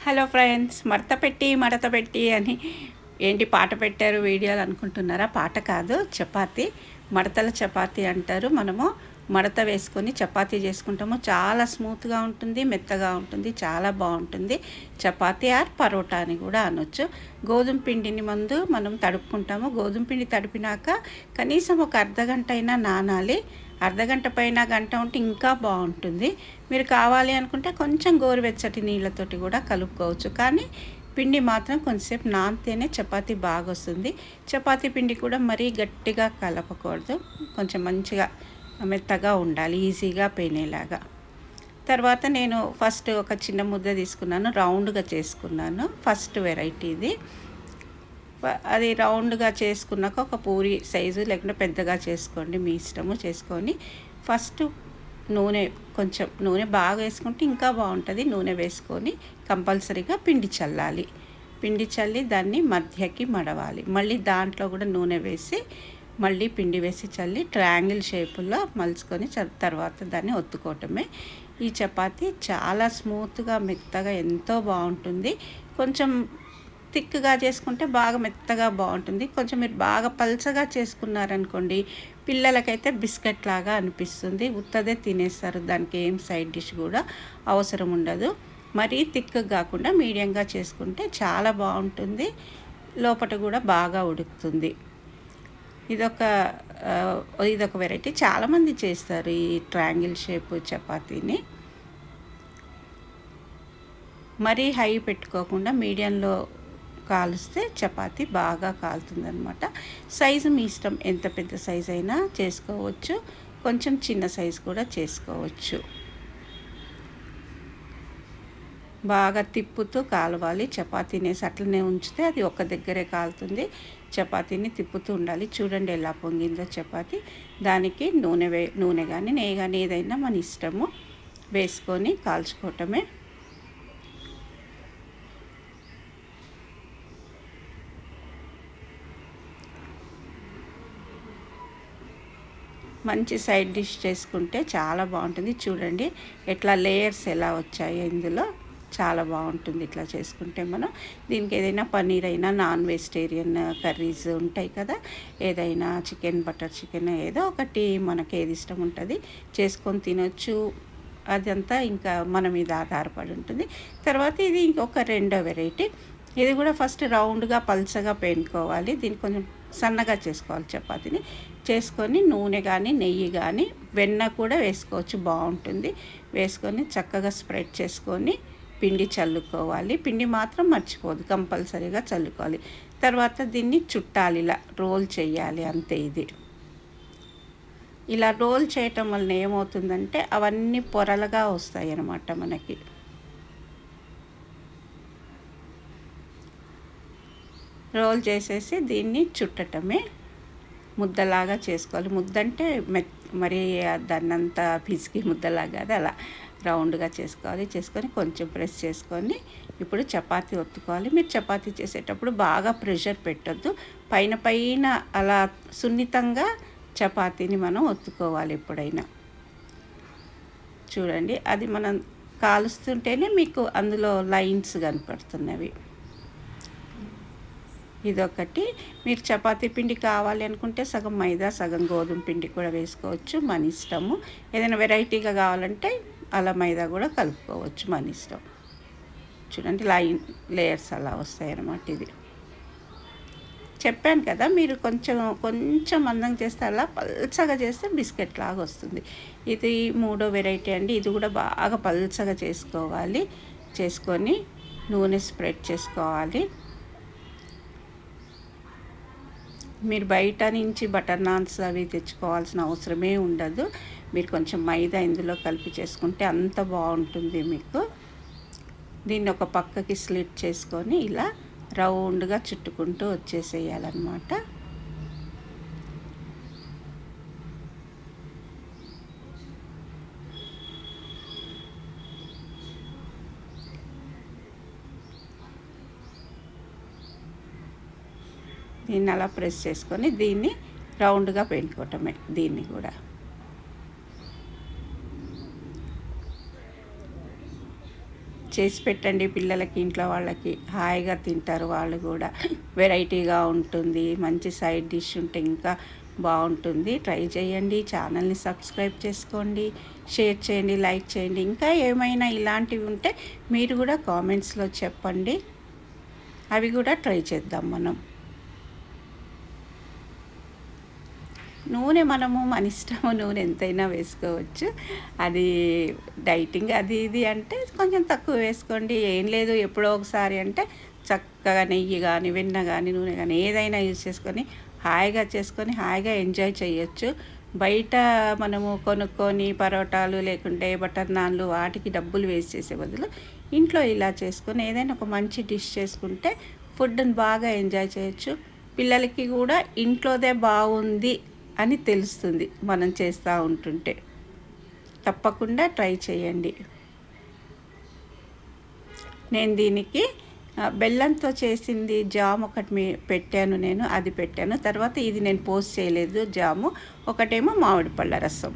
Hello friends మడత పెట్టి మడత పెట్టి అని ఏంటి పాట పెట్టారు వీడియోలు అనుకుంటున్నారా? పాట కాదు చపాతి. మడతల చపాతి అంటారు మనము. మడత వేసుకొని చపాతీ చేసుకుంటాము. చాలా స్మూత్గా ఉంటుంది మెత్తగా ఉంటుంది చాలా బాగుంటుంది. చపాతీ ఆర్ పరోటా అని కూడా అనొచ్చు. గోధుమ పిండిని ముందు మనం తడుపుకుంటాము. గోధుమ పిండి తడిపినాక కనీసం ఒక అర్ధగంట అయినా నానాలి. అర్ధగంట పైన గంట ఉంటే ఇంకా బాగుంటుంది. మీరు కావాలి అనుకుంటే కొంచెం గోరువెచ్చటి నీళ్ళతోటి కూడా కలుపుకోవచ్చు. కానీ పిండి మాత్రం కొంతసేపు నానితేనే చపాతీ బాగా వస్తుంది చపాతీ పిండి కూడా మరీ గట్టిగా కలపకూడదు. కొంచెం మంచిగా మెత్తగా ఉండాలి ఈజీగా పేనేలాగా. తర్వాత నేను ఫస్ట్ ఒక చిన్న ముద్ద తీసుకున్నాను రౌండ్గా చేసుకున్నాను ఫస్ట్ వెరైటీ ఇది. అది రౌండ్గా చేసుకున్నాక ఒక పూరి సైజు లేకుంటే పెద్దగా చేసుకోండి మీ ఇష్టము చేసుకొని ఫస్ట్ నూనె కొంచెం నూనె బాగా వేసుకుంటే ఇంకా బాగుంటుంది నూనె వేసుకొని కంపల్సరీగా పిండి చల్లాలి. పిండి చల్లి దాన్ని మధ్యకి మడవాలి. మళ్ళీ దాంట్లో కూడా నూనె వేసి మళ్ళీ పిండి వేసి చల్లి ట్రయాంగిల్ షేపులో మలుచుకొని తర్వాత దాన్ని ఒత్తుకోవటమే. ఈ చపాతి చాలా స్మూత్గా మెత్తగా ఎంతో బాగుంటుంది. కొంచెం థిక్గా చేసుకుంటే బాగా మెత్తగా బాగుంటుంది. కొంచెం మీరు బాగా పల్చగా చేసుకున్నారనుకోండి పిల్లలకైతే బిస్కెట్ లాగా అనిపిస్తుంది. ఉత్తదే తినేస్తారు. దానికి ఏం సైడ్ డిష్ కూడా అవసరం ఉండదు. మరీ థిక్ కాకుండా మీడియంగా చేసుకుంటే చాలా బాగుంటుంది. లోపల కూడా బాగా ఉడుకుతుంది. ఇదొక ఇదొక వెరైటీ. చాలామంది చేస్తారు ఈ ట్రయాంగిల్ షేప్ చపాతీని. మరీ హై పెట్టుకోకుండా మీడియంలో కాలుస్తే చపాతీ బాగా కాలుతుందనమాట సైజు మీ ఇష్టం ఎంత పెద్ద సైజు అయినా చేసుకోవచ్చు. కొంచెం చిన్న సైజు కూడా చేసుకోవచ్చు. బాగా తిప్పుతూ కాలవాలి. చపాతీని వేసి అట్లనే ఉంచితే అది ఒక దగ్గరే కాలుతుంది. చపాతీని తిప్పుతూ ఉండాలి. చూడండి ఎలా పొంగిందో చపాతి. దానికి నూనె వే నూనె కానీ నెయ్యి కానీ ఏదైనా మన ఇష్టము వేసుకొని కాల్చుకోవటమే. మంచి సైడ్ డిష్ చేసుకుంటే చాలా బాగుంటుంది. చూడండి ఎట్లా లేయర్స్ ఎలా వచ్చాయో ఇందులో. చాలా బాగుంటుంది ఇట్లా చేసుకుంటే మనం. దీనికి ఏదైనా పన్నీర్ అయినా నాన్ వెజిటేరియన్ కర్రీస్ ఉంటాయి కదా. ఏదైనా చికెన్ బటర్ చికెన్ ఏదో ఒకటి మనకి ఏది ఇష్టం ఉంటుంది చేసుకొని తినొచ్చు. అదంతా ఇంకా మన మీద ఆధారపడి ఉంటుంది. తర్వాత ఇది ఇంకొక రెండో వెరైటీ. ఇది కూడా ఫస్ట్ రౌండ్గా పల్చగా పెనుకోవాలి. దీన్ని కొంచెం సన్నగా చేసుకోవాలి చపాతీని. చేసుకొని నూనె కానీ నెయ్యి కానీ వెన్న కూడా వేసుకోవచ్చు. బాగుంటుంది. వేసుకొని చక్కగా స్ప్రెడ్ చేసుకొని పిండి చల్లుకోవాలి. పిండి మాత్రం మర్చిపోదు. కంపల్సరీగా చల్లుకోవాలి. తర్వాత దీన్ని చుట్టాలి. ఇలా రోల్ చేయాలి. అంతే ఇది. ఇలా రోల్ చేయటం వలన ఏమవుతుందంటే అవన్నీ పొరలుగా వస్తాయి అన్నమాట మనకి. రోల్ చేసేసి దీన్ని చుట్టటమే ముద్దలాగా చేసుకోవాలి. ముద్ద అంటే మె మరి దాన్నంతా పిసికి ముద్దలాగా కాదు అలా. రౌండ్గా చేసుకోవాలి. చేసుకొని కొంచెం ప్రెస్ చేసుకొని ఇప్పుడు చపాతీ ఒత్తుకోవాలి. మీరు చపాతీ చేసేటప్పుడు బాగా ప్రెషర్ పెట్టద్దు. పైన పైన అలా సున్నితంగా చపాతీని మనం ఒత్తుకోవాలి ఎప్పుడైనా. చూడండి అది మనం కాలుస్తుంటేనే మీకు అందులో లైన్స్ కనపడుతున్నవి. ఇదొకటి. మీరు చపాతీ పిండి కావాలి అనుకుంటే సగం మైదా సగం గోధుమ పిండి కూడా వేసుకోవచ్చు. మన ఇష్టము. ఏదైనా వెరైటీగా కావాలంటే అలా మైదా కూడా కలుపుకోవచ్చు మన ఇష్టం. చూడండి లైన్ లేయర్స్ అలా వస్తాయి అన్నమాట ఇది చెప్పాను కదా మీరు కొంచెం కొంచెం మందం చేస్తే అలా పల్చగా చేస్తే బిస్కెట్ లాగా వస్తుంది. ఇది మూడో వెరైటీ అండి. ఇది కూడా బాగా పల్చగా చేసుకోవాలి. చేసుకొని నూనె స్ప్రెడ్ చేసుకోవాలి. మీరు బయట నుంచి బటర్ నాన్స్ అవి తెచ్చుకోవాల్సిన అవసరమే ఉండదు. మీరు కొంచెం మైదా ఇందులో కలిపి చేసుకుంటే అంత బాగుంటుంది మీకు. దీన్ని ఒక పక్కకి స్లిట్ చేసుకొని ఇలా రౌండ్గా చుట్టుకుంటూ వచ్చేసేయాలన్నమాట. దీన్ని అలా ప్రెస్ చేసుకొని దీన్ని రౌండ్గా పెట్టుకోవటమే దీన్ని కూడా. చేసి పెట్టండి పిల్లలకి ఇంట్లో వాళ్ళకి. హాయిగా తింటారు వాళ్ళు కూడా. వెరైటీగా ఉంటుంది. మంచి సైడ్ డిష్ ఉంటే ఇంకా బాగుంటుంది. ట్రై చేయండి. ఛానల్ని సబ్స్క్రైబ్ చేసుకోండి. షేర్ చేయండి లైక్ చేయండి. ఇంకా ఏమైనా ఇలాంటివి ఉంటే మీరు కూడా కామెంట్స్లో చెప్పండి. అవి కూడా ట్రై చేద్దాం మనం. నూనె మనము మన ఇష్టము నూనె ఎంతైనా వేసుకోవచ్చు. అది డైటింగ్ అది ఇది అంటే కొంచెం తక్కువ వేసుకోండి. ఏం లేదు ఎప్పుడో ఒకసారి అంటే చక్కగా నెయ్యి కానీ వెన్న కానీ నూనె కానీ ఏదైనా యూజ్ చేసుకొని హాయిగా చేసుకొని హాయిగా ఎంజాయ్ చేయొచ్చు. బయట మనము కొనుక్కొని పరోటాలు లేకుంటే బటర్ నాన్లు వాటికి డబ్బులు వేస్ట్ చేసే బదులు ఇంట్లో ఇలా చేసుకొని ఏదైనా ఒక మంచి డిష్ చేసుకుంటే ఫుడ్ని బాగా ఎంజాయ్ చేయొచ్చు. పిల్లలకి కూడా ఇంట్లోదే బాగుంది అని తెలుస్తుంది మనం చేస్తూ ఉంటుంటే. తప్పకుండా ట్రై చేయండి. నేను దీనికి బెల్లంతో చేసింది జామ్ ఒకటి మీ పెట్టాను నేను అది పెట్టాను. తర్వాత ఇది నేను పోస్ట్ చేయలేదు జాము ఒకటేమో మామిడి పళ్ళ రసం.